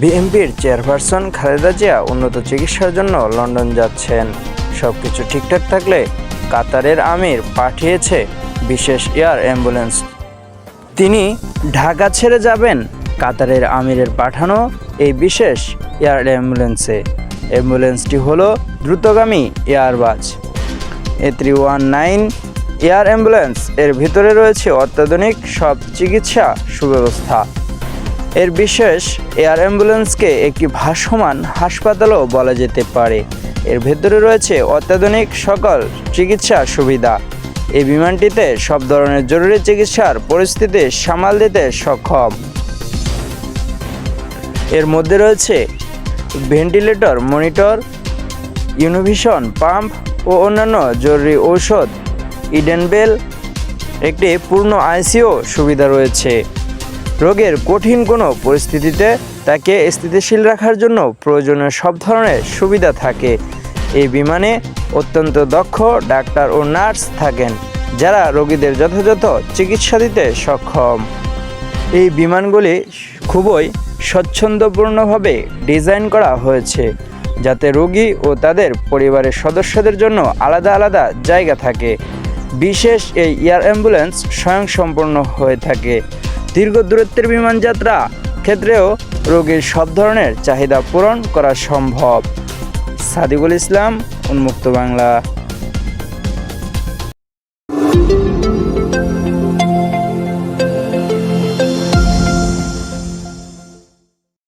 বিএনপির চেয়ারপারসন খালেদা জিয়া উন্নত চিকিৎসার জন্য লন্ডন যাচ্ছেন। সব কিছু ঠিকঠাক থাকলে কাতারের আমির পাঠিয়েছে বিশেষ এয়ার অ্যাম্বুলেন্স। তিনি ঢাকা ছেড়ে যাবেন, কাতারের আমিরের পাঠানো এই বিশেষ এয়ার অ্যাম্বুলেন্সে। অ্যাম্বুলেন্সটি হলো দ্রুতগামী Airbus A three one nine air ambulance এর ভিতরে রয়েছে অত্যাধুনিক সব চিকিৎসা সুব্যবস্থা। এর বিশেষ এয়ার অ্যাম্বুলেন্সকে একটি ভাসমান হাসপাতালও বলা যেতে পারে। এর ভেতরে রয়েছে অত্যাধুনিক সকল চিকিৎসা সুবিধা। এই বিমানটিতে সব ধরনের জরুরি চিকিৎসার পরিস্থিতি সামাল দিতে সক্ষম। এর মধ্যে রয়েছে ভেন্টিলেটর মনিটর, ইউনোভিশন পাম্প ও অন্যান্য জরুরি ঔষধ ইডেনবেল একটি পূর্ণ আইসিও সুবিধা রয়েছে। রোগের কঠিন কোনো পরিস্থিতিতে তাকে স্থিতিশীল রাখার জন্য প্রয়োজনীয় সব ধরনের সুবিধা থাকে। এই বিমানে অত্যন্ত দক্ষ ডাক্তার ও নার্স থাকেন, যারা রোগীদের যথাযথ চিকিৎসা দিতে সক্ষম। এই বিমানগুলি খুবই স্বচ্ছন্দপূর্ণভাবে ডিজাইন করা হয়েছে, যাতে রোগী ও তাদের পরিবারের সদস্যদের জন্য আলাদা আলাদা জায়গা থাকে। বিশেষ এই এয়ার অ্যাম্বুলেন্স স্বয়ংসম্পূর্ণ হয়ে থাকে। দীর্ঘ দূরত্বের বিমান যাত্রা ক্ষেত্রেও রোগীর সব ধরনের চাহিদা পূরণ করা সম্ভব। সাদিকুল ইসলাম, উন্মুক্ত বাংলা।